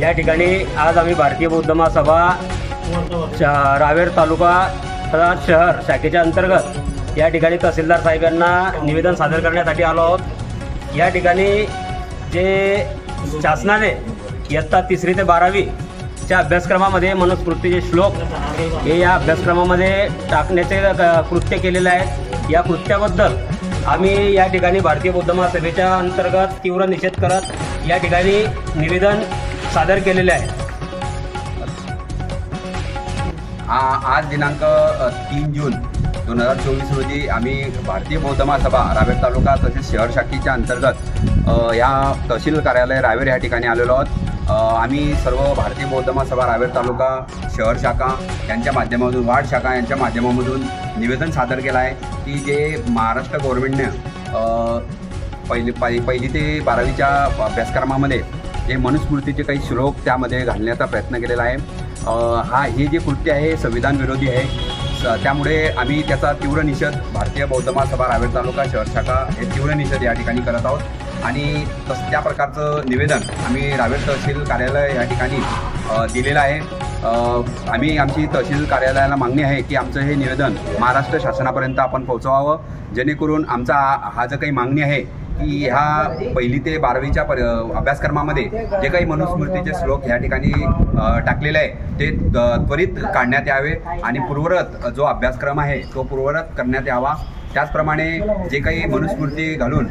या ठिकाणी आज आम्ही भारतीय बौद्ध महासभा श- रावेर तालुका तथा शहर शाखेच्या अंतर्गत या ठिकाणी तहसीलदार साहेब यांना निवेदन सादर करण्यासाठी आलो आहोत. या ठिकाणी जे शासनाने इयत्ता तिसरी ते बारावीच्या अभ्यासक्रमामध्ये मनुस्मृतीचे श्लोक हे या अभ्यासक्रमामध्ये टाकण्याचे कृत्य केलेलं आहे या कृत्याबद्दल आम्ही या ठिकाणी भारतीय बौद्ध महासभेच्या अंतर्गत तीव्र निषेध करत या ठिकाणी निवेदन सादर केलेले आहे. आ- आज दिनांक तीन जून दोन हजार चोवीस रोजी आम्ही भारतीय बौद्ध महासभा रावेर तालुका तसेच शहर शाखेच्या अंतर्गत या तहसील कार्यालय रावेर या ठिकाणी आलेलो आहोत. आम्ही सर्व भारतीय बौद्ध महासभा रावेर तालुका शहर शाखा यांच्या माध्यमातून वार्ड शाखा यांच्या माध्यमामधून निवेदन सादर केलं आहे की जे महाराष्ट्र गव्हर्नमेंटने पहिली पहि- पहिली ते बारावीच्या अभ्यासक्रमामध्ये जे मनुस्मृतीचे काही श्लोक त्यामध्ये घालण्याचा प्रयत्न केलेला आहे. हा हे जे कृत्य आहे संविधान विरोधी आहे. त्यामुळे आम्ही त्याचा तीव्र निषेध भारतीय बौद्ध महासभा रावेर तालुका शहर शाखा हे तीव्र निषेध या ठिकाणी करत आहोत. आणि तस त्या प्रकारचं निवेदन आम्ही रावेर तहसील कार्यालय या ठिकाणी दिलेलं आहे. आम्ही आमची तहसील कार्यालयाला मागणी आहे की आमचं हे निवेदन महाराष्ट्र शासनापर्यंत आपण पोहोचवावं. जेणेकरून आमचा हा जो काही मागणी आहे की ह्या पहिली ते बारावीच्या पर अभ्यासक्रमामध्ये जे काही मनुस्मृतीचे श्लोक ह्या ठिकाणी टाकलेले आहे ते त्वरित काढण्यात यावे आणि पूर्वरत जो अभ्यासक्रम आहे तो पूर्वरत करण्यात यावा. त्याचप्रमाणे जे काही मनुस्मृती घालून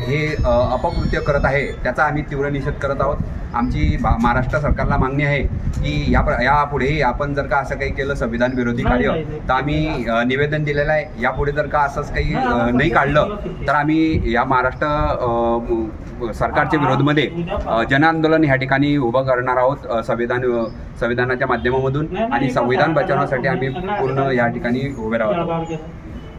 हे अपकृत्य करत आहे त्याचा आम्ही तीव्र निषेध करत आहोत. आमची महाराष्ट्र सरकारला मागणी आहे की या प्र यापुढेही आपण जर का असं काही केलं संविधान विरोधी कार्य तर आम्ही निवेदन दिलेलं आहे. यापुढे जर का असंच काही नाही काढलं तर आम्ही या महाराष्ट्र सरकारच्या विरोधमध्ये जनआंदोलन ह्या ठिकाणी उभं करणार आहोत संविधान संविधानाच्या माध्यमामधून. आणि संविधान बचावण्यासाठी आम्ही पूर्ण या ठिकाणी उभे राहतो